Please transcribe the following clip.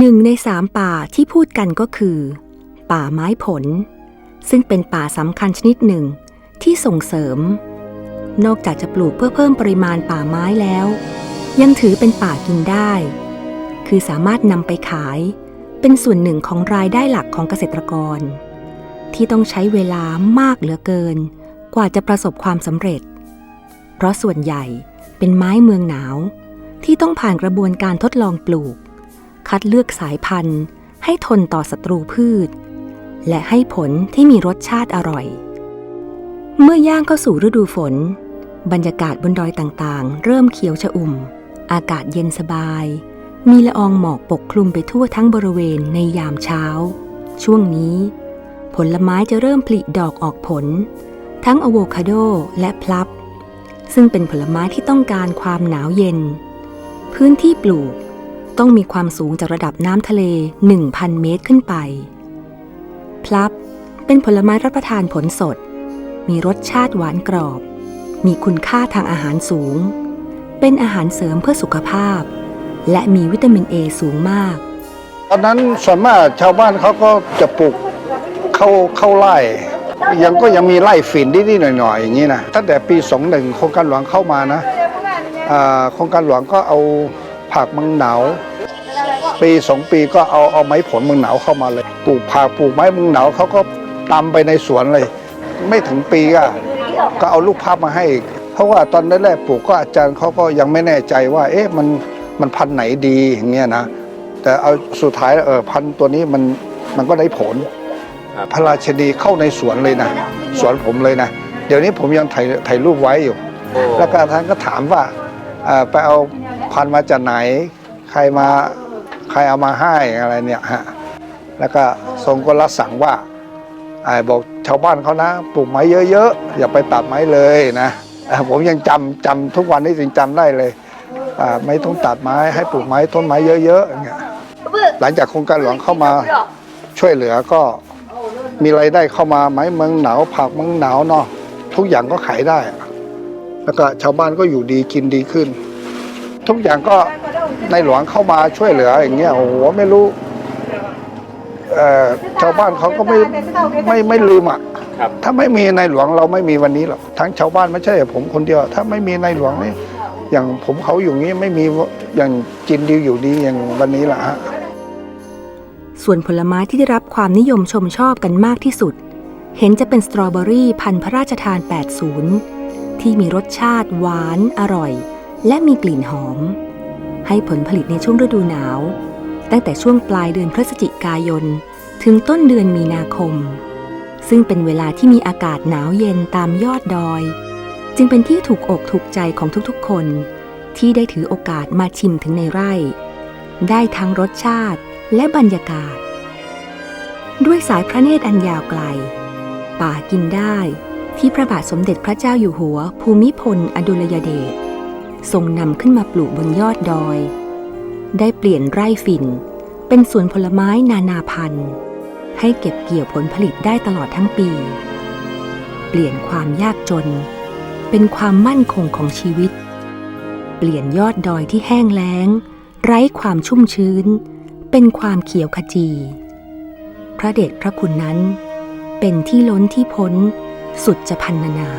หนึ่งในสามป่าที่พูดกันก็คือ ป่าไม้ผล ซึ่งเป็นป่าสำคัญชนิดหนึ่งที่ส่งเสริม นอกจากจะปลูกเพื่อเพิ่มปริมาณป่าไม้แล้ว ยังถือเป็นป่ากินได้ คือสามารถนำไปขาย เป็นส่วนหนึ่งของรายได้หลักของเกษตรกร ที่ต้องใช้เวลามากเหลือเกิน กว่าจะประสบความสำเร็จ เพราะส่วนใหญ่เป็นไม้เมืองหนาว ที่ต้องผ่านกระบวนการทดลองปลูก คัดเลือกสายพันธุ์ ให้ทนต่อศัตรูพืช และให้ผลที่มีรสชาติอร่อย เมื่อย่างเข้าสู่ฤดูฝน บรรยากาศบนดอยต่างๆ เริ่มเขียวชอุ่ม อากาศเย็นสบาย มีละอองหมอกปกคลุมไปทั่วทั้งบริเวณในยามเช้า ช่วงนี้ ผลไม้จะเริ่มผลิดอกออกผล ทั้งอะโวคาโดและพลับซึ่งเป็นผลไม้ที่ต้องการความหนาวเย็น พื้นที่ปลูก ต้องมีความสูงจากระดับน้ำทะเล 1,000 เมตรขึ้นไป พลับ เป็นผลไม้รับประทานผลสด มีรสชาติหวานกรอบ มีคุณค่าทางอาหารสูง เป็นอาหารเสริมเพื่อสุขภาพ และมีวิตามินเอสูงมาก ตอนนั้นส่วนมากชาวบ้านเขาก็จะปลูกเข้าเข้าไร่ยังก็ยังมีไร่ฝิ่นนิดๆหน่อยๆอย่างนี้นะตั้งแต่ปี21โครงการหลวงเข้ามานะโครงการหลวงก็เอาผักมังหนาว ปีสองปีก็เอาเอาไม้ผลเมืองหนาวเข้ามาเลย ปลูกผักปลูกไม้เมืองหนาวเขาก็ตามไปในสวนเลย ไม่ถึงปีก็ก็เอาลูกภาพมาให้เพราะว่าตอนแรกๆปลูกก็อาจารย์เขาก็ยังไม่แน่ใจว่า เอ๊ะมันมันพันธุ์ไหนดีอย่างเงี้ยนะแต่เอาสุดท้ายเออพันธุ์ตัวนี้มันมันก็ได้ผลครับพระราชนีเข้าในสวนเลยนะสวนผมเลยนะเดี๋ยวนี้ผมยังถ่ายถ่ายรูปไว้อยู่ แล้วก็ท่านก็ถามว่าเอ่อไปเอาพันธุ์มาจากไหน ใครมาใครเอามาให้อะไรเนี่ยฮะแล้วก็ทรงก็รับสั่งว่าไอ่าบอกชาวบ้านเขานะปลูกไม้เยอะๆ อย่าไปตัดไม้เลยนะผมยังจำจำทุกวันนี้ยังจำได้เลยไม่ต้องตัดไม้ให้ปลูกไม้ต้นไม้เยอะๆอย่างเงี้ยหลังจากโครงการหลวงเข้ามาช่วยเหลือก็มีรายได้เข้ามาไม้เมืองหนาวผักเมืองหนาวเนาะทุกอย่างก็ขายได้ แล้วก็ชาวบ้านก็อยู่ดีกินดีขึ้น ทุกอย่างก็ ในหลวงเข้ามาช่วยเหลืออย่างเงี้ยโอ้โหไม่รู้เอ่อชาวบ้านเขาก็ไม่ไม่ไม่ลืมอะครับถ้าไม่มีในหลวงเราไม่มีวันนี้หรอกทั้งชาวบ้านไม่ใช่ผมคนเดียว ถ้าไม่มีในหลวงนี่อย่างผมเขาอยู่งี้ไม่มีอย่างกินดีอยู่ดีอย่างวันนี้ละฮะส่วนผลไม้ที่ได้รับความนิยมชมชอบกันมากที่สุด เห็นจะเป็นสตรอเบอรี่พันธุ์พระราชทาน 80 ที่มีรสชาติหวาน อร่อย และมีกลิ่นหอม ให้ผลผลิตในช่วงฤดูหนาว ตั้งแต่ช่วงปลายเดือนพฤศจิกายน ถึงต้นเดือนมีนาคม ซึ่งเป็นเวลาที่มีอากาศหนาวเย็นตามยอดดอย จึงเป็นที่ถูกอกถูกใจของทุกๆ คน ที่ได้ถือโอกาสมาชิมถึงในไร่ ได้ทั้งรสชาติและบรรยากาศ ด้วยสายพระเนตรอันยาวไกล ป่ากินได้ที่พระบาทสมเด็จพระเจ้าอยู่หัวภูมิพลอดุลยเดช ทรงนำขึ้นมาปลูกบนยอดดอย ได้เปลี่ยนไร่ฝิ่น เป็นสวนผลไม้นานาพันธุ์ ให้เก็บเกี่ยวผลผลิตได้ตลอดทั้งปี เปลี่ยนความยากจน เป็นความมั่นคงของชีวิต เปลี่ยนยอดดอยที่แห้งแล้ง ไร้ความชุ่มชื้น เป็นความเขียวขจี พระเดชพระคุณนั้น เป็นที่ล้นที่พ้นสุดจะพันนานา